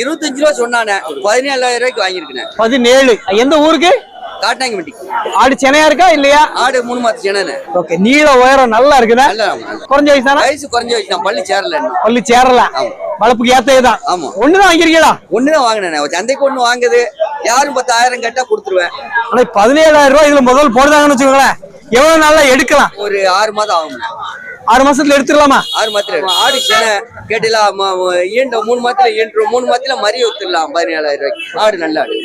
இருபத்தஞ்சு ரூபா சொன்னானே. பதினேழாயிரம் ரூபாய்க்கு வாங்கியிருக்கேன். பதினேழு. எந்த ஊருக்கு? காட்டாங்கம்பட்டி ஆடு சென்னையா இருக்கா இல்லையா? ஆடு மூணு மாசம் சேனனு ஓகே நீள உயரம் நல்லா இருக்குதா? குறைஞ்ச வயசு தானே வயசு குறைஞ்ச வயசு தான் பள்ளி சேரல பள்ளி சேரல. வளர்ப்புக்கு ஏத்ததுதான் ஆமா. ஒண்ணுதான் வாங்கிருக்கீங்களா ஒண்ணுதான் வாங்கினேன் சந்தைக்கு ஒண்ணு வாங்குது. யாரும் பத்தாயிரம் கேட்டா கொடுத்துருவேன். ஆனா பதினேழாயிரம் ரூபாய் இதுல முதல் போடுதாங்கன்னு வச்சுக்கோங்களேன். எவ்வளவு நாள்ல எடுக்கலாம்? ஒரு ஆறு மாதம் ஆகும் ஆறு மாசத்துல எடுத்துடலாமா? ஆறு மாதத்துல ஆடு சேனை கேட்டலாம் ஈண்ட மூணு மாதத்துல ஈண்டுரும் மூணு மாதத்துல மறி ஒத்துடலாம் பதினேழாயிரம் ரூபாய்க்கு. ஆடு நல்ல ஆடு.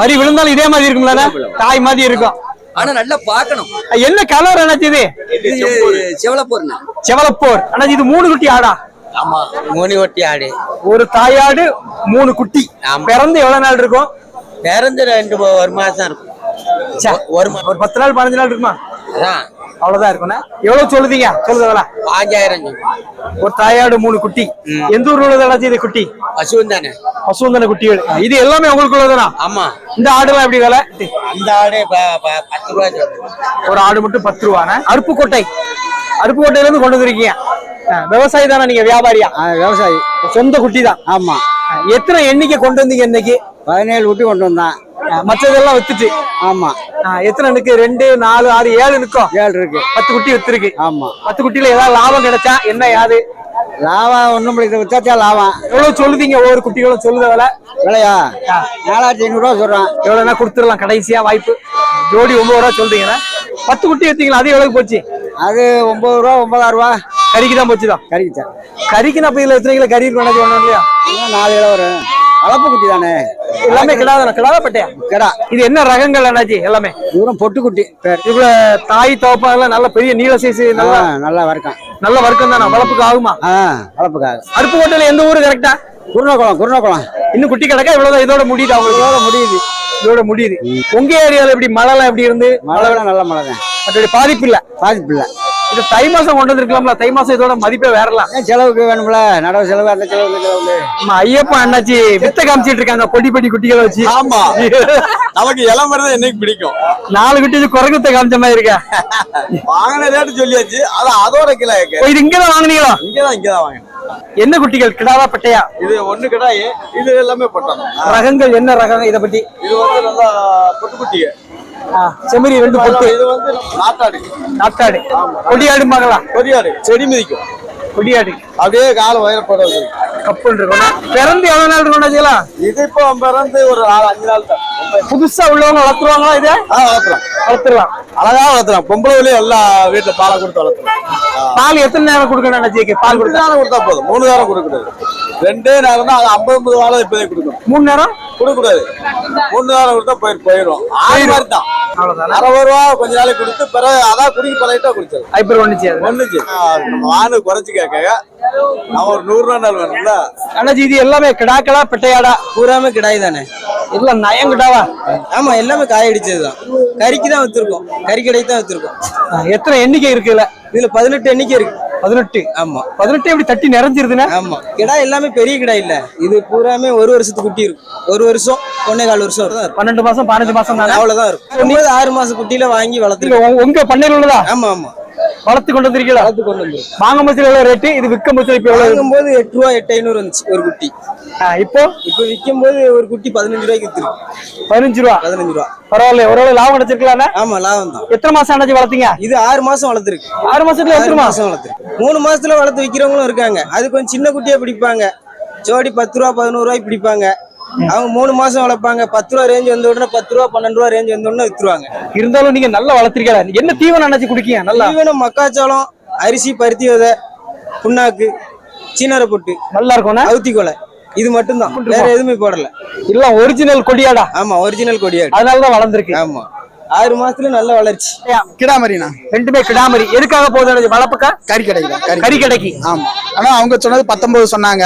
மறி விழுந்தாலும் இதே மாதிரி இருக்கும்ல தாய் மாதிரி இருக்கும். ஆனா நல்லா பார்க்கணும். என்ன கலர் அண்ணாச்சி இது? இது செவலப்பூர்ண்ணா. செவலப்போர். அண்ணாச்சி இது மூணு குட்டி ஆடா? ஆமா மோனி ஒட்டி ஆடு. ஒரு தாயாடு மூணு குட்டி. பிறந்து எவ்வளவு நாள் இருக்கும்? பிறந்து ரெண்டு ஒரு மாசம் இருக்கும். ஒரு பத்து நாள் பதினஞ்சு நாள் இருக்குமா? அவ்வளவுதான் இருக்கும்ண்ணா எவ்வளவு சொல்லுதீங்க? சொல்லுதவளா? பாஞ்சாயிரம். ஒரு தாயாடு மூணு குட்டி. எந்த ஊர்ல உள்ளது அண்ணாச்சி இது குட்டி? பசுவும் தானே. பசுவந்தன குட்டிகள் இது எல்லாமே உங்களுக்கு உள்ளதுனா? ஆமா. இந்த ஆடுலாம் எப்படி விலை? இந்த ஆடு பத்து ரூபா சொல்லு. ஒரு ஆடு மட்டும் பத்து ரூபாண்ணே அருப்புக்கோட்டை. அருப்புக்கோட்டையில இருந்து கொண்டு வந்திருக்கீங்க. விவசாயி தானே நீங்க வியாபாரியா? விவசாயி. சொந்த குட்டி தான். ஆமா. எத்தனை எண்ணிக்கை கொண்டு வந்தீங்க இன்னைக்கு? பதினேழு குட்டி கொண்டு வந்தான். மற்றதெல்லாம் வித்துட்டு. ஆமா. எத்தனை நிக்கு ரெண்டு நாலு ஆறு ஏழு நிக்கும் ஏழு இருக்கு. பத்து குட்டி வித்துருக்கு. ஆமா. பத்து குட்டியில ஏதாவது லாபம் கிடைச்சா என்ன யாது? லாபம் ஒண்ணும் பிடிக்க வித்தாச்சா லாபம். எவ்வளவு சொல்லுதீங்க? ஒவ்வொரு குட்டிகளும் சொல்லுத விலை. விலையா? நாலாயிரத்தி ஐநூறு ரூபா சொல்றான். எவ்வளவுனா கொடுத்துடலாம். கடைசியா வாய்ப்பு. ஜோடி ஒன்பது ரூபா சொல்றீங்கன்னா பத்து குட்டி எடுத்தீங்களா அது எவ்வளவு போச்சு. அது ஒன்பது ரூபா ஒன்பதாயிரம் ரூபா. கறிக்கு தான் போச்சுதான். கறிக்கு தான் கறிக்கு நான் இதுல எத்தனை கிலோ கறி இருக்கு வேணாச்சு ஒண்ணும் இல்லையா நாலு கிலோ வரும். வளர்ப்பு குட்டி தானே எல்லாமே கிடாதானே கிடாத பட்டையா கிடா. இது என்ன ரகங்கள் அண்ணாச்சி? எல்லாமே. தூரம் பொட்டு குட்டி பேர். இதுல தாய் தோப்பா எல்லாம் நல்ல பெரிய நீள சைஸ் நல்ல நல்லா வரைக்கும். நல்ல வர்க்கம் தானே? வளர்ப்புக்கு ஆகுமா? ஆ வளர்ப்புக்காக. அருப்புக்கோட்டையில எந்த ஊரு கரெக்டா குருணகுளம் குருணகுளம். இன்னும் குட்டி கிடக்கா? இவ்வளவுதான். இதோட முடியுது அவங்களுக்கு இதோட முடியுது. இதோட முடியுது. உங்க ஏரியால எப்படி மழை எல்லாம் எப்படி இருந்து? மழை நல்ல மழை தான் பாதிப்பு இல்ல. பாதிப்பு இல்லை. இது தை மாசம் கொண்டு வந்திருக்கலாம்ல. தை மாசம் இதோட மதிப்பே வேறலாம். செலவுக்கு வேணும்ல? நடவு செலவு அந்த செலவு செலவு ஐயப்பா அண்ணாச்சி வித்த காமிச்சிட்டு இருக்காங்க பொடி பொடி குட்டிகளை வச்சு. ஆமா. நமக்கு இளம் தான் என்னைக்கு பிடிக்கும்? நாலு குட்டி குரங்குத்த காமிச்ச மாதிரி இருக்க? வாங்கின ரேட்டு சொல்லியாச்சு. அது அதோட கிலோ இது இங்கதான் வாங்குனீங்களா? இங்கதான் இங்கதான் வாங்கினேன். என்ன குட்டிகள்? கிடாவா பட்டையா? இது ஒண்ணு கிடாயி இது எல்லாமே போட்டோம் ரகங்கள் என்ன ரகம் இத பத்தி? இது வந்து நல்லா பொட்டு குட்டிங்க ஆ, செம்மறி ரெண்டு பொட்டு. இது வந்து நாட்டாடு நாட்டாடு கொடியாடும்பாங்களா கொடியாடு செடி மிதிக்கும். கொடியாடு. அப்படியே கால உயரப்பட வந்து கப்பல் இருக்கும் பிறந்து எவ்வளவு நாள் இருக்கும் அண்ணாச்சிகளா? இது இப்போ பிறந்து ஒரு நாலு அஞ்சு நாள் தான். புதுசா உள்ளவங்க வளர்த்துருவாங்களா இத? வளர்த்துலாம். வளர்த்துடலாம். அழகா வளர்த்துலாம். பொம்பளை வழியும் எல்லா வீட்டுல பாலை கொடுத்து வளர்த்துலாம். பால் எத்தனை நேரம் கொடுக்கணும் அண்ணாச்சிக்கு பால் கொடுத்தா? நேரம் கொடுத்தா போதும். மூணு நேரம் கொடுக்கக்கூடாது ரெண்டே நேரம் தான் அது ஐம்பது ஐம்பது வாழை இப்போதே கொடுக்கணும். மூணு நேரம்? கொடுக்கக்கூடாது. மூணு நேரம் கொடுத்தா போயிட்டு போயிடும் ஆறு மாதிரி தான் அவ்வளவுதானே? அறுபது ரூபா கொஞ்ச நாளைக்கு கொடுத்து பிறகு அதான் குடிக்க பழகிட்டா குடிச்சது ஐப்பர் ஒண்ணுச்சு ஒண்ணுச்சு. நம்ம வானு குறைச்சு கேட்க. நான் ஒரு நூறு ரூபா நாள் வேணும்ல. அண்ணாச்சி இது எல்லாமே கிடாக்களா பெட்டையாடா? பூராமே கிடாய் தானே. எல்லாம் நயம் கிடாவா? ஆமா எல்லாமே காய அடிச்சதுதான். கறிக்கு தான் வித்துருக்கோம். கறி கடைக்கு தான் வித்துருக்கோம். எத்தனை எண்ணிக்கை இருக்குல்ல இதுல பதினெட்டு எண்ணிக்கை இருக்கு. பதினெட்டு ஆமா. பதினெட்டு எப்படி தட்டி நிறைஞ்சிருதுன்னா? ஆமா. கிடா எல்லாமே பெரிய கிடா இல்ல. இது பூராமே ஒரு வருஷத்துக்கு குட்டி இருக்கும். ஒரு வருஷம் ஒன்னே கால் வருஷம் தான் பன்னெண்டு மாசம் பதினஞ்சு மாசம் தானே அவ்வளவுதான் இருக்கும். ஆறு மாசம் குட்டியில வாங்கி உங்க- உங்க பண்ணையில் உள்ளதா? ஆமா ஆமா. வளர்த்து கொண்டு வந்திருக்கீங்களா வளர்த்து கொண்டு வந்து வாங்க மச்சல் எவ்வளவு ரேட்டு இது விற்க மச்சல் இப்ப எவ்வளவு? வாங்கும்போது எட்டு ரூபா எட்டு ஐநூறு வந்துச்சு ஒரு குட்டி. இப்போ? இப்போ விற்கும் போது ஒரு குட்டி பதினஞ்சு ரூபாய்க்கு வித்துருக்கு. பதினஞ்சு ரூபா? பதினஞ்சு ரூபா. பரவாயில்ல ஓரளவு லாபம் கிடைச்சிருக்கலாம்ல? ஆமா லாபம் தான். எத்தனை மாசம் அண்ணாச்சி வளர்த்தீங்க? இது ஆறு மாசம் வளர்த்துருக்கு. ஆறு மாசத்துல எடுத்துருமா மாசம் வளர்த்துருக்கு. மூணு மாசத்துல வளர்த்து விக்கிறவங்களும் இருக்காங்க. அது கொஞ்சம் சின்ன குட்டியா பிடிப்பாங்க. ஜோடி பத்து ரூபா பதினோரு ரூபாய்க்கு பிடிப்பாங்க. அவங்க மூணு மாசம் வளர்ப்பாங்க. பத்து ரூபா ரேஞ்ச் வந்த உடனே பத்து ரூபா பன்னெண்டு ரூபா ரேஞ்ச் வந்த உடனே வித்துருவாங்க. இருந்தாலும் நீங்க நல்லா வளர்த்திருக்கீங்களா என்ன தீவனம் அண்ணாச்சி குடிக்கீங்க? நல்லா. தீவனம் மக்காச்சோளம் அரிசி பருத்தி விதை புண்ணாக்கு சீனரை பொட்டு நல்லா இருக்கும்னா? அவுத்தி கொலை இது மட்டும்தான். வேற எதுவுமே போடல. எல்லாம் ஒரிஜினல் கொடியாடா? ஆமா ஒரிஜினல் கொடியாடு. அதனாலதான் வளர்ந்துருக்கு. ஆமா. ஆறு மாசத்துல நல்ல வளர்ச்சி. கிடாமரிண்ணா. ரெண்டுமே கிடாமரி. எதுக்காக போகுது? வளர்ப்புக்கா? கறி கிடைக்கல கறி கடைக்கு ஆமா. ஆனா அவங்க சொன்னது பத்தொன்பது சொன்னாங்க.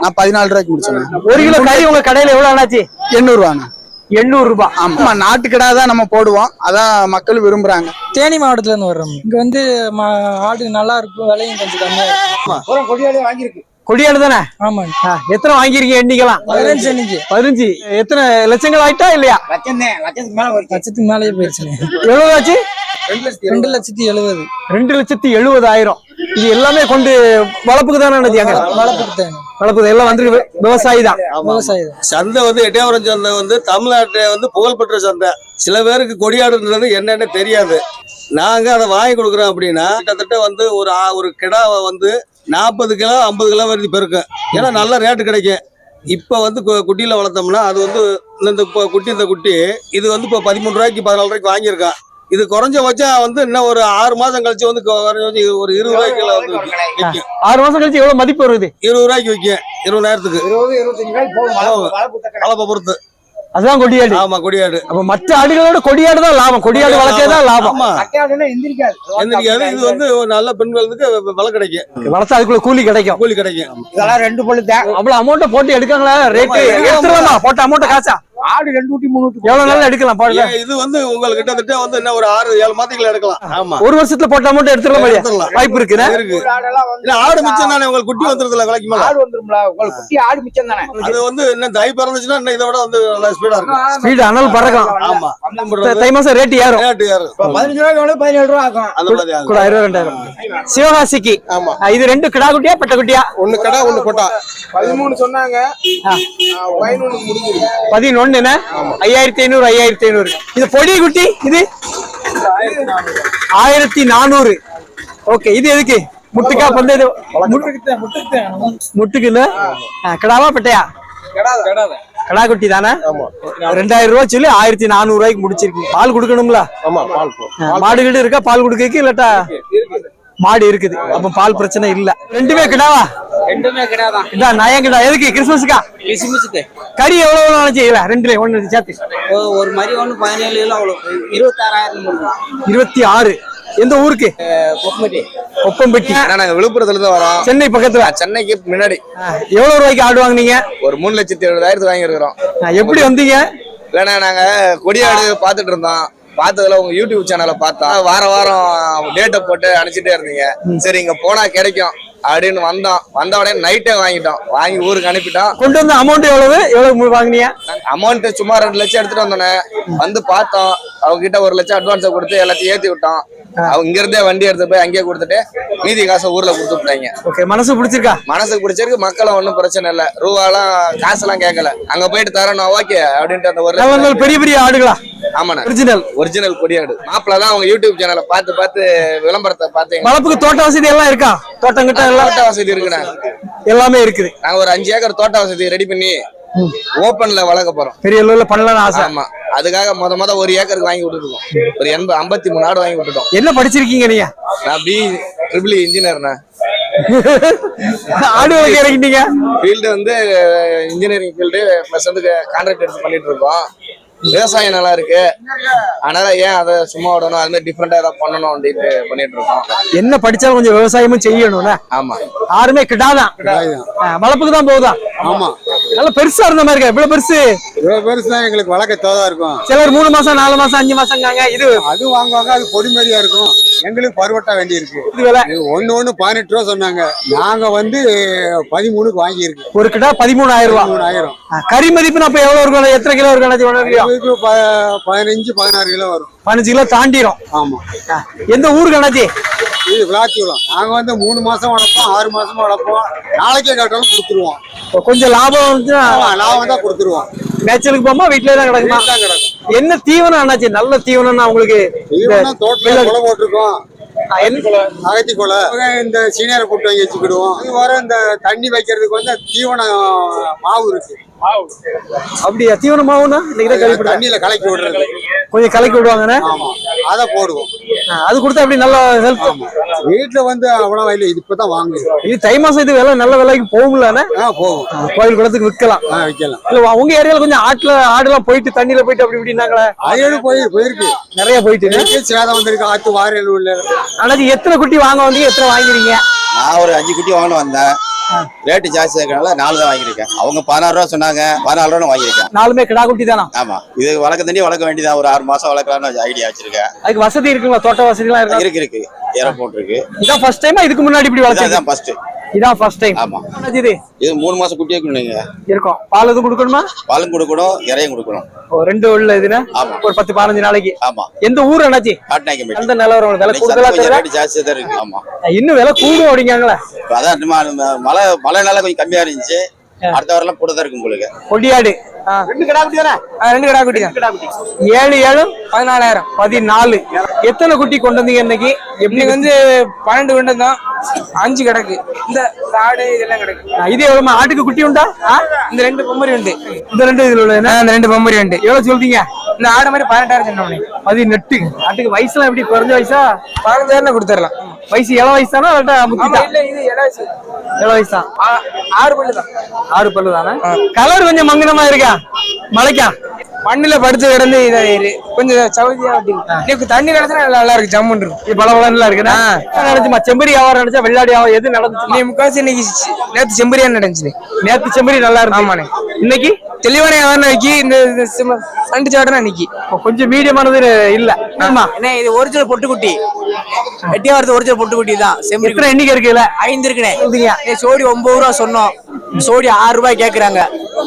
நான் பதினாலு ரூபாய்க்கு முடிச்சேன் ஒரு கிலோ கறி உங்க கடையில எவ்வளவு அண்ணாச்சி? எண்ணூறு ரூபாண்ணா எண்ணூறு ரூபாய் ஆமா. நாட்டு கிடா தான் நம்ம போடுவோம். அதான் மக்கள் விரும்புறாங்க. தேனி மாவட்டத்துல இருந்து வர்றோம். இங்க வந்து ம- ஆடு நல்லா இருக்கும் விலையும் கொஞ்சம் கம்மியா இருக்கும். கொடியாடு தானே? ஆமாங்க. ஆ, எத்தனை வாங்கிருக்கீங்க எண்ணிக்கலாம்? பதினஞ்சு அன்னைக்கு பதினஞ்சு. எத்தனை லட்சங்கள் ஆயிட்டா இல்லையா? லட்சத்துக்கு மேலேயே போயிருச்சுங்க எவ்வளவு ஆச்சு? ரெண்டு லட்சத்தி எழுபது. ரெண்டு லட்சத்தி எழுபதாயிரம். இது எல்லாமே கொண்டு வளர்ப்புக்கு தானே வளர்ப்புக்கு எல்லாம் வந்துருக்கு. விவசாயி தான். விவசாயி தான். சந்தை வந்து எட்டயபுரம் சந்தை வந்து தமிழ்நாட்டை வந்து புகழ்பெற்ற சந்தை. சில பேருக்கு கொடியாடுன்றது என்னன்னு தெரியாது. நாங்க அதை வாங்கி கொடுக்குறோம் அப்படின்னா கிட்டத்தட்ட வந்து ஒரு ஒரு கிடாவை வந்து நாற்பது கிலோ ஐம்பது கிலோ வரைக்கும் பெருக்கும் ஏன்னா நல்ல ரேட்டு கிடைக்கும். இப்போ வந்து கு- குட்டியில வளர்த்தோம்னா அது வந்து இந்த- குட்டி இந்த குட்டி இது வந்து இப்போ பதிமூணு ரூபாய்க்கு பதினாலு ரூபாய்க்கு வாங்கியிருக்கான். இது குறைஞ்சபட்சம் வந்து இன்னும் ஒரு ஆறு மாசம் கழிச்சு வந்து ஒரு இருபது ரூபாய்க்கு வந்து ஆறு மாசம் கழிச்சு எவ்வளவு மதிப்பு வருது? இருபது ரூபாய்க்கு விற்கும் இருபதாயிரத்துக்கு வளர்ப்பை பொறுத்து. அதுதான் கொடியாடு. ஆமா கொடியாடு. அப்ப மற்ற ஆடுகளோட கொடியாடு தான் லாபம். கொடியாடு வளர்க்கே தான் லாபம். எந்திரிக்காது. இது வந்து ஒரு நல்ல பெண்களுக்கு விலை கிடைக்கும். வளர்த்தா அதுக்குள்ள கூலி கிடைக்கும். கூலி கிடைக்கும். இதெல்லாம் ரெண்டு தான். அவ்வளவு அமௌண்ட் போட்டு எடுக்காங்களா? ரேட்டு எடுத்துடலாமா? போட்ட அமௌண்ட் காசா? ஆடு ரெண்டு ஊட்டி மூணு ஊட்டி. எவ்வளவு நாள் எடுக்கலாம் பாருங்க. இது வந்து உங்களுக்கு கிட்டத்தட்ட வந்து என்ன ஒரு ஆறு ஏழு மாதத்துல எடுக்கலாம். ஆமா. ஒரு வருஷத்துல போட்ட அமௌண்ட்? எடுத்துடலாம். வாய்ப்பு இருக்கு ஆடு மிச்சம் தானே உங்களுக்கு குட்டி வந்துருதுல விலைக்கு மேல? ஆடு வந்துரும்ல உங்களுக்கு குட்டி ஆடு மிச்சம் தானே? அது வந்து இன்னும் தை பிறந்துச்சுன்னா இன்னும் இதை விட வந்து நல்லா ஸ்பீடா இருக்கும். ஸ்பீடு அனல் பறக்கலாம் ஆமா. த- மாசம் ரேட் ஏறும். ரேட்டு ஏறும். பதினஞ்சு ரூபாய்க்கு வேணும் பதினேழு ரூபா ஆகும். அந்த மாதிரி ஆகும். கூட ஆயிரம் ரெண்டாயிரம். சிவகாசிக்கு. ஆமா. இது ரெண்டு கிடா குட்டியா பெட்ட குட்டியா? ஒண்ணு கடை ஒண்ணு போட்டா. பதிமூணு சொன்னாங்க. பதினொன்று முடிஞ்சிருக்கு பதினொன்னுண்ணே ஐயாயிரத்தி ஐநூறு ஐயாயிரத்தி ஐநூறு. இது பொடி குட்டி இது? ஆயிரத்தி நானூறு. ஓகே இது எதுக்கு? முட்டுக்கா பந்தது முட்டுக்குன்னு ஆ, கிடாவா பெட்டையா? கடா குட்டி தானே? ரெண்டாயிரம் ரூபாய் சொல்லி ஆயிரத்தி நானூறு ரூபாய்க்கு முடிச்சிருக்கு. பால் கொடுக்கணும்ல? ஆமா பால் போ ஆ, மாடு கீடு இருக்கா? பால் கொடுக்க இல்லாட்டா மாடு இருக்குது. அப்ப பால் பிரச்சனை இல்ல. ரெண்டுமே கிடாவா? ரெண்டுமே கிடையாதான் இதான் நயம் கிடா? எதுக்கு? கிறிஸ்மஸுக்கா? கிறிஸ்மஸுக்கு. கறி எவ்வளவு நினைச்சு இல்ல ரெண்டுல ஒண்ணு சேர்த்து. ஒரு மாதிரி ஒன்று பதினேழு கிலோ அவ்வளோ இருபத்தாறாயிரம் இருபத்தி ஆறு. எந்த ஊருக்கு? நாங்க விழுப்புரத்துல இருந்து வரோம். சென்னை பக்கத்துல. சென்னைக்கு முன்னாடி. எவ்வளவு ரூபாய்க்கு ஆடு வாங்குனீங்க? ஒரு மூணு லட்சத்தி எழுபதாயிரத்து வாங்கி இருக்கிறோம் எப்படி வந்தீங்க? இல்லைன்னா நாங்க கொடியாடு பார்த்துட்டு இருந்தோம். பார்த்ததுல உங்க யூடியூப் சேனலை பார்த்தோம் வார வாரம் டேட்டை போட்டு அனுப்பிச்சிட்டே இருந்தீங்க. சரி இங்க போனா கிடைக்கும் அப்படின்னு வந்தோம். வந்த உடனே நைட்டே வாங்கிட்டோம். வாங்கி ஊருக்கு அனுப்பிட்டோம். கொண்டு வந்த அமௌண்ட் எவ்வளவு? எவ்வளவு வாங்குனீங்க? அமௌண்ட் சும்மா ரெண்டு லட்சம் எடுத்துட்டு வந்தோன்னே வந்து பார்த்தோம். அவங்க கிட்ட ஒரு லட்சம் அட்வான்ஸை கொடுத்து எல்லாத்தையும் ஏத்தி விட்டோம். அவங்க இங்க இருந்தே வண்டி எடுத்து போய் அங்கேயே கொடுத்துட்டு மீதி காசை ஊர்ல கொடுத்து விட்டாங்க. ஓகே மனசு பிடிச்சிருக்கா? மனசுக்கு பிடிச்சிருக்கு மக்களும் ஒன்றும் பிரச்சனை இல்லை. ரூபாலாம் காசெல்லாம் கேட்கல அங்க போயிட்டு தரணும் ஓகே அப்படின்ட்டு அந்த ஒரு பெரிய பெரிய ஆடுகளா? ஆமாண்ணே. ஒரிஜினல் ஒரிஜினல் கொடியாடு மாப்பிள்ள தான் அவங்க யூடியூப் சேனலை பார்த்து பார்த்து விளம்பரத்தை பார்த்தீங்க. வளர்ப்புக்கு தோட்ட வசதி எல்லாம் இருக்கா? தோட்டம் கிட்ட எல்லாம்? தோட்ட வசதி இருக்குண்ணே. எல்லாமே இருக்குது. நாங்க ஒரு அஞ்சு ஏக்கர் தோட்ட வசதி ரெடி பண்ணி ஓப்பன்ல வளர்க்க போறோம். பெரிய அளவுல பண்ணலாம்னு ஆசை. ஆமா. அதுக்காக முத முத ஒரு ஏக்கருக்கு வாங்கி விட்டுருக்கோம். ஒரு எண்பது ஐம்பத்தி மூணு ஆடு வாங்கி விட்டுட்டோம். என்ன படிச்சிருக்கீங்க நீங்க? நான் பி ட்ரிபிள் இன்ஜினியர்ண்ணே ஆடு இறங்கிட்டீங்க? ஃபீல்டு வந்து இன்ஜினியரிங் ஃபீல்டு ப்ளஸ் வந்து கான்ட்ராக்ட் எடுத்து பண்ணிட்டு இருக்கோம். விவசாயம் நல்லா இருக்கு. அதனால ஏன் அதை சும்மா விடணும்? அது மாதிரி டிஃப்ரெண்டா ஏதாவது பண்ணணும் அப்படின்ட்டு பண்ணிட்டு இருக்கோம். என்ன படிச்சாலும் கொஞ்சம் விவசாயமும் செய்யணும்ல? ஆமா. யாருமே கிட்டாதான் ஆ, வளர்ப்புக்கு தான் போகுதா? ஆமா. நல்ல பெருசா இருந்த மாதிரி இருக்கா? இவ்வளவு பெருசு? இவ்வளவு பெருசு தான் எங்களுக்கு வழக்க தோதா இருக்கும்? சிலர் மூணு மாசம் நாலு மாசம் அஞ்சு மாசம்ங்காங்க. இது அது வாங்குவாங்க அது பொடி மாதிரியா இருக்கும். எங்களுக்கு பருவட்டா வேண்டி இருக்கு இது ஒண்ணு பதினெட்டு ரூபா சொன்னாங்க. நாங்க வந்து பதிமூணுக்கு வாங்கியிருக்கு. ஒரு கிட்டா பதிமூணாயிரம் ரூபாய் மூணாயிரம் கறி மதிப்புன்னு அப்ப எவ்வளவு இருக்கும்? எத்தனை கிலோ இருக்கும் பதினஞ்சு பதினாறு கிலோ வரும். பதினஞ்சு கிலோ தாண்டிரும். ஆமா. எந்த ஊருக்கு அண்ணாச்சி? இது விளாத்திக்குளம் நாங்க வந்து மூணு மாசம் வளர்ப்போம் ஆறு மாசம் வளர்ப்போம். நாளைக்கே கேட்டாலும் கொடுத்துருவோம். கொஞ்சம் லாபம் வந்துச்சுன்னா லாபம் தான் கொடுத்துருவோம். மேய்ச்சலுக்கு போமா வீட்லயே தான் கிடக்குமா? தான் கிடக்கும். என்ன தீவனம் அண்ணாச்சி? நல்ல தீவனம்னா உங்களுக்கு தீவனம் தோட்டத்துல குலை போட்டிருக்கோம். அகத்தி கொலை இந்த சீனியரை கூட்டு வாங்கி வச்சுக்கிடுவோம். இது வர இந்த தண்ணி வைக்கிறதுக்கு வந்து தீவனம் மாவு இருக்கு. அப்படியா? தீவனம் மாவுனா இன்னைக்கு தண்ணியில கலக்கி விடுறது. கொஞ்சம் கலக்கி விடுவாங்கண்ணே. ஆமா அதை போடுவோம். அது கொடுத்தா அப்படி நல்ல ஹெல்த் வீட்டுல வந்து அவ்வளவு இல்லை இது இப்பதான் வாங்குவோம் இது தை மாசம் இது விலை நல்ல விலைக்கு போகும்லண்ணே ஆ போகும். கோயில் குளத்துக்கு விற்கலாம். ஆ வைக்கலாம் இல்ல உங்க ஏரியால கொஞ்சம் ஆட்டுல ஆடுலாம் போயிட்டு தண்ணியில போயிட்டு அப்படி இப்படின்னாங்களே? அயடு போய் போயிருக்கு. நிறைய போயிட்டு சேதம் வந்திருக்கு ஆத்து வாரியல் உள்ள அண்ணாச்சி எத்தனை குட்டி வாங்க வந்தீங்க எத்தனை வாங்கிறீங்க நான் ஒரு அஞ்சு குட்டி வாங்கணும் வந்தேன். ரேட்டு ஜாஸ்தி இருக்கனால நாலு தான் வாங்கியிருக்கேன். அவங்க பதினாறு ரூபா சொன்னாங்க பதினாலு ரூபா வாங்கியிருக்கேன். நாலுமே கிடா குட்டி தானா? ஆமா. இது வளர்க்க தண்ணி வளர்க்க வேண்டியதான் ஒரு ஆறு மாசம் வளர்க்கலாம்னு ஐடியா வச்சிருக்கேன். அதுக்கு வசதி இருக்குங்களா? தோட்ட வசதிலாம் இருக்கா? இருக்கு இருக்கு. ஏரோபோர்ட் இருக்கு இதான் ஃபர்ஸ்ட் டைமா இதுக்கு முன்னாடி இப்படி வளர்ச்சி இதான் ஃபர்ஸ்ட் இதான் ஃபர்ஸ்ட் டைம் ஆமா. இது? இது மூணு மாசம் குட்டியே நீங்க இருக்கும். பால் எதுவும் கொடுக்கணுமா? பாலும் கொடுக்கணும் இறையும் கொடுக்கணும். ரெண்டு உள்ள இதுனா? ஆமா. ஒரு பத்து பதினஞ்சு நாளைக்கு. ஆமா. எந்த ஊர் அண்ணாச்சி காட்டினாங்க அந்த நிலவரம் விலை கூடுதலா இருக்கு. ஆமா. இன்னும் விலை கூடும் அப்படிங்காங்களே அதான் மழை மழைனால கொஞ்சம் கம்மியா இருந்துச்சு. அடுத்த வாரம் கூட தான் இருக்கும் உங்களுக்கு. கொடியாடு. ரெண்டு கடா குட்டி தானே ரெண்டு கடா குட்டி. தான் ஏழு ஏழு பதினாலாயிரம் பதினாலு. எத்தனை குட்டி கொண்டு வந்தீங்க இன்னைக்கு? எப்படி வந்து பன்னெண்டு கொண்டு தான் அஞ்சு கிடக்கு. இந்த ஆடு இதெல்லாம் கிடக்கு. இது எவ்வளவு ஆட்டுக்கு குட்டி உண்டா? ஆ? இந்த ரெண்டு பொம்மரி உண்டு. இந்த ரெண்டு இதுல என்ன? இந்த ரெண்டு பொம்மரி உண்டு. எவ்வளவு சொல்றீங்க? இந்த ஆடு மாதிரி பன்னெண்டாயிரம் சொன்னோம் பதினெட்டு. ஆட்டுக்கு வயசுலாம் எப்படி? குறைஞ்ச வயசா? பதினஞ்சாயிரம் கொடுத்துடலாம். வயசு இள வயசு தானே இல்ல இது இலவசி இள வயசு? தான் ஆறு பல்லு தான். ஆறு பல்லு தானே கலர் கொஞ்சம் மங்கனமா இருக்கா? மலைக்கா? மண்ணுல படுத்து கிடந்து இதாயிரு கொஞ்சம் சவுதியா வட்டி தண்ணி கிடச்சா நல்லா இருக்கு ஜம்முன்னு இருக்கும். இது பல பலன்ல இருக்குண்ணா நினைச்சுமா செம்பரி வியாபாரம் நினைச்சா வெள்ளாடி வியாபாரம் எது நடந்துச்சு நீ முக்காசி இன்னைக்கு நேத்து செம்பரியா நடந்துச்சு நேத்து செம்பரி நல்லா இருக்கு ஆமாண்ணே. இன்னைக்கு? தெளிவான வியாபாரம் வைக்கி இந்த சண்டு சாட்டனா நிக்கி இப்ப கொஞ்சம் மீடியமானது இல்ல. ஆமா. என்ன இது ஒரிஜினல் பொட்டுக்குட்டி. எட்டியாவது ஒரிஜினல் பொட்டுக்குட்டி தான் செம்பரி எண்ணிக்கை இருக்குல்ல ஐந்து இருக்குண்ணே. சோடி ஒன்பது ரூபா சொன்னோம். சோடி ஆறு ரூபாய் கேக்குறாங்க.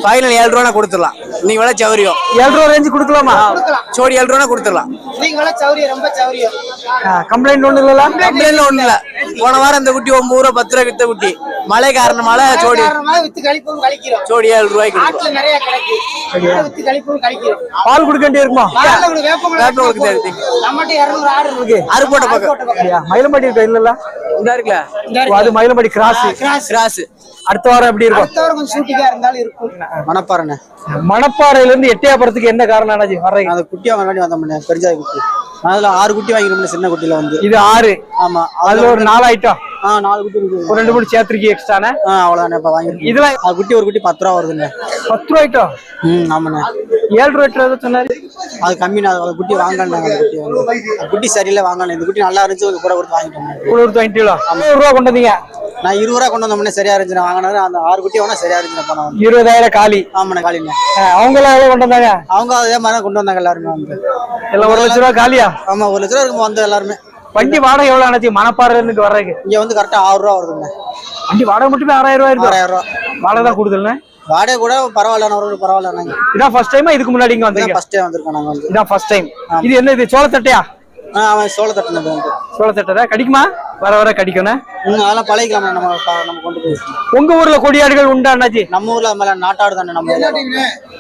ஃபைனல் ஏழு ரூபா கொடுத்துடலாம். நீங்க விலை சௌரியம் ஏழு ரூபா ரேஞ்சு கொடுக்கலாமா சோடி ஏழு ரூபா கொடுத்துடலாம் கம்ப்ளைண்ட் ஒண்ணு இல்லல கம்ப்ளைண்ட்ல ஒண்ணு இல்ல. போன வாரம் இந்த குட்டி ஒன்பது ரூபா பத்து ரூபா வித்த குட்டி. மழை காரணமால சோடி. சோடி ஏழு ரூபாய்க்கு. பால் கொடுக்க வேண்டிய இருக்குமா? வேப்பம் கொடுக்குது எடுத்து. அறு போட்ட பக்கம்? மயிலம்பாடி இருக்கா இல்லல்ல? இந்த இருக்குல்ல? ஓ, அது மயிலம்பாடி கிராஸ். கிராஸ். அடுத்த வாரம் எப்படி இருக்கும்? மணப்பாறைண்ணே. மணப்பாறையில இருந்து எட்டயபுரத்துக்கு என்ன காரணம் அண்ணாச்சி? வர்றீங்க. அந்த குட்டி வாங்க வேண்டி வந்தோம்ண்ணே பெருஜாய் குட்டி. அதுல ஆறு குட்டி வாங்கிருந்தோம் சின்ன குட்டியில வந்து. இது ஆறு. ஆமா அதுல ஒரு நாலு ஐட்டம் ஆ நாலு குட்டி இருக்கு ஒரு ரெண்டு மூணு சேர்த்துருக்கீங்க எக்ஸ்ட்ரானே ஆ அவ்வளவுதானே இப்ப வாங்கிருக்கோம் இதெல்லாம் அது குட்டி ஒரு குட்டி பத்து ரூபா வருதுண்ணே பத்து ரூபா ஐட்டம் ம் ஆமாண்ணே. ஏழு ரூபா எட்டு சொன்னாரு. அது கம்மிண்ணா அது குட்டி அந்த குட்டி வந்து குட்டி சரியில்லை வாங்கணும் இந்த குட்டி நல்லா இருந்துச்சு கூட கொடுத்து வாங்கிட்டோம் கூட ஒரு வாங்கிட்டீங்களா? நூறு ரூபா கொண்டு வந்தீங்க? நான் இருபது ரூபா கொண்டு வந்தோம்னே சரியா இருந்துச்சு நான் வாங்கினது. அந்த ஆறு குட்டி வேணா சரியா இருந்துச்சு போனோம் இருபதாயிரம் காலி. ஆமாண்ணே காலிண்ணே. அவங்க எல்லாம் கொண்டு வந்தாங்க? அவங்க அதே மாதிரி கொண்டு வந்தாங்க எல்லாருமே வந்து. எல்லாம் ஒரு லட்ச ரூபா காலியா? ஆமா ஒரு லட்ச ரூபா இருக்கும் வந்து எல்லாருமே. வண்டி வாடகை எவ்வளவு அணைச்சி மணப்பாறையில இருந்து வர்றதுக்கு. இங்க வந்து கரெக்டா ஆறு ரூபா வருதுங்க. வண்டி வாடகை மட்டுமே ஆறாயிரம் ரூபாய் இருக்கும் ஆறாயிரம் ரூபா வாடகை தான் கூடுதல்ண்ணே வாடகை கூட பரவாயில்ல ஒரு பரவாயில்ல இதான் ஃபர்ஸ்ட் டைமா இதுக்கு முன்னாடி இங்க வந்தீங்க? ஃபர்ஸ்ட் டே வந்திருக்கோம் நாங்க வந்து. இதான் ஃபர்ஸ்ட் டைம் இது என்ன இது சோளத்தட்டையா அவன் சோள தட்டினது வந்து. சோளத்தட்டை கடிக்குமா? வர வர கடிக்கணும் அதெல்லாம் பழகிக்கலாம் நம்ம நம்ம கொண்டு போய். உங்க ஊர்ல கொடியாடுகள் உண்டா அண்ணாச்சி? நம்ம ஊர்ல மாதிரி நாட்டாடு தானே நம்ம.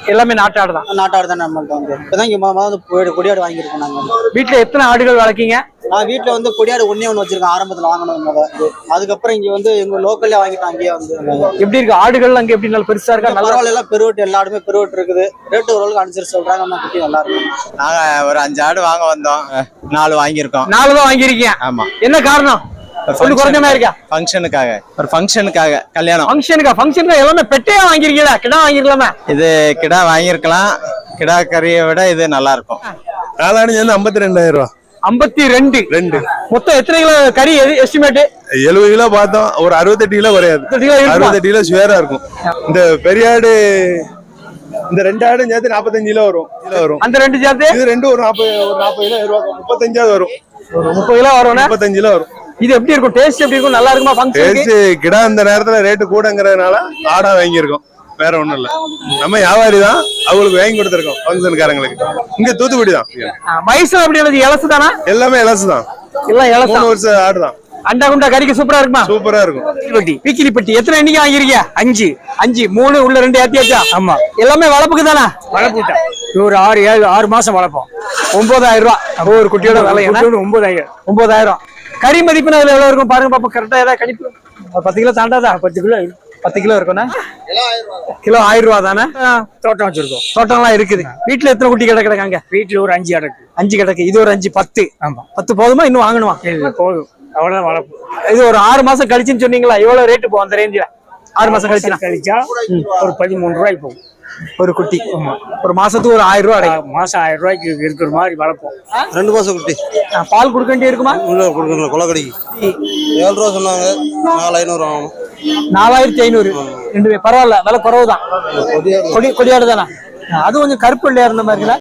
எல்லாமே நாட்டாடு தான். நாட்டாடு தானே நம்மள்ட்ட வந்து. இப்பதான் இங்க மொத மொத வந்து கொடி- கொடியாடு வாங்கியிருக்கோம் நாங்க. வீட்டுல எத்தனை ஆடுகள் வளர்க்கீங்க? நான் வீட்டுல வந்து கொடியாடு ஒண்ணே ஒண்ணு வச்சிருக்கேன் ஆரம்பத்துல வாங்கினது முத அதுக்கப்புறம் இங்க வந்து எங்க லோக்கல்ல வாங்கிட்டோம் அங்கேயே வந்து எப்படி இருக்கு? ஆடுகள் அங்க எப்படி? நல்ல பெருசா இருக்கா? நல்லா எல்லாம் பெருவட்டு எல்லா ஆடுமே பெருவட்டு இருக்குது. ரேட்டு ஓரளவுக்கு அனுசரிச்சு சொல்றாங்க நம்ம குட்டி நல்லா இருக்கும் நாங்க ஒரு அஞ்சு ஆடு வாங்க வந்தோம். நாலு வாங்கியிருக்கோம். நாலு தான் வாங்கியிருக்கீங்க. ஆமா. என்ன காரணம்? கொஞ்சம் குறைஞ்சமா இருக்கா? ஃபங்க்ஷனுக்காக ஒரு ஃபங்க்ஷனுக்காக கல்யாணம். ஃபங்க்ஷனுக்கா ஃபங்க்ஷனுக்கு எல்லாமே பெட்டையா வாங்கிருக்கீங்களா? கிடா வாங்கிருக்கலாமே? இது கிடா வாங்கியிருக்கலாம் கிடா கறியை விட இது நல்லா இருக்கும் காலாணி வந்து ஐம்பத்தி ரெண்டாயிரம் ரூபா. ஐம்பத்தி ரெண்டு. ரெண்டு. மொத்தம் எத்தனை கிலோ கறி எஸ்டிமேட் எழுபது கிலோ பார்த்தோம். ஒரு அறுபத்தெட்டு கிலோ குறையாது. அறுபத்தெட்டு கிலோ சுவேரா இருக்கும். இந்த பெரிய ஆடு இந்த ரெண்டு ஆடும் சேர்த்து நாற்பத்தஞ்சு கிலோ வரும். கிலோ வரும். அந்த ரெண்டு சேர்த்து? இது ரெண்டும் ஒரு நாற்பது ஒரு நாற்பது கிலோ முப்பத்தஞ்சாவது வரும். ஒரு முப்பது கிலோ வரும் முப்பத்தஞ்சு கிலோ வரும். இது எப்படி இருக்கும்? டேஸ்ட் எப்படி இருக்கும்? நல்லா இருக்குமா ஃபங்க்ஷனுக்கு டேஸ்ட் கிடா இந்த நேரத்துல ரேட்டு கூடங்கிறதுனால ஆடா வாங்கியிருக்கோம். வேற ஒண்ணும் இல்ல. நம்ம வியாபாரி தான் அவங்களுக்கு வாங்கி கொடுத்துருக்கோம் ஃபங்க்ஷனுக்காரங்களுக்கு இங்க தூத்துக்குடி தான். வயசு எப்படி இருந்துச்சு இலசு தானா? எல்லாமே இலசு தான். எல்லாம் இலசு மூணு வருஷம் ஆடு தான். அண்டா குண்டா கறிக்கு சூப்பரா இருக்குமா? சூப்பரா இருக்கும். பட்டி பீக்கிலி பட்டி. எத்தனை எண்ணிக்கை வாங்கிருக்கீங்க அஞ்சு. அஞ்சு. மூணு உள்ள ரெண்டு ஏத்தியாச்சா? ஆமா. எல்லாமே வளர்ப்புக்கு தானே? வளர்ப்புட்டேன் ஒரு ஆறு ஏழு ஆறு மாசம் வளர்ப்போம். ஒன்பதாயிரம் ரூபாய் ஒவ்வொரு குட்டியோட விலை என்ன? ஒன்பதாயிரம். ஒன்பதாயிரம். கறி மதிப்புனா அதுல எவ்வளவு இருக்கும் பாருங்க பாப்பா கரெக்டா ஏதாவது கணிப்பு பத்து கிலோ தாண்டாதா பத்து கிலோ பத்து கிலோ இருக்கும்னா கிலோ ஆயிரம் ரூபா தானே. தோட்டம் வச்சிருக்கோம். தோட்டம்லாம் இருக்குது. வீட்டுல எத்தனை குட்டி கிடக்கு கிடக்காங்க வீட்டுல ஒரு அஞ்சு அடக்கு அஞ்சு கிடக்கு. இது ஒரு அஞ்சு பத்து. ஆமா. பத்து போதுமா? இன்னும் வாங்கணுமா? போதும். அவ்வளவுதான் வளர்ப்பு. இது ஒரு ஆறு மாசம் கழிச்சுன்னு சொன்னீங்களா? எவ்வளவு ரேட்டு போகும் அந்த ரேஞ்சில ஆறு மாசம் கழிச்சுனா? கழிச்சா ஒரு பதிமூணு ரூபாய்க்கு போகும். ஒரு குட்டி. ஒரு மாசத்துக்கு ஒரு ஆயிரம் ரூபாய் அடையும் மாசம் ஆயிரம் ரூபாய்க்கு இருக்கிற மாதிரி வளர்ப்போம். ரெண்டு மாசம் குட்டி. பால் கொடுக்க வேண்டிய இருக்குமா? உள்ள கொடுக்கணும் கொலக்கடிக்கு ஏழு ரூபா சொன்னாங்க நாலு ஐநூறு ஆகும் நாலாயிரத்தி ஐநூறு. ரெண்டு பேர் பரவாயில்ல விலை குறவு தான் கொடி கொடியாடு தானே அது கொஞ்சம் கருப்பு வெள்ளையா இருந்த மாதிரி இருக்குல்ல?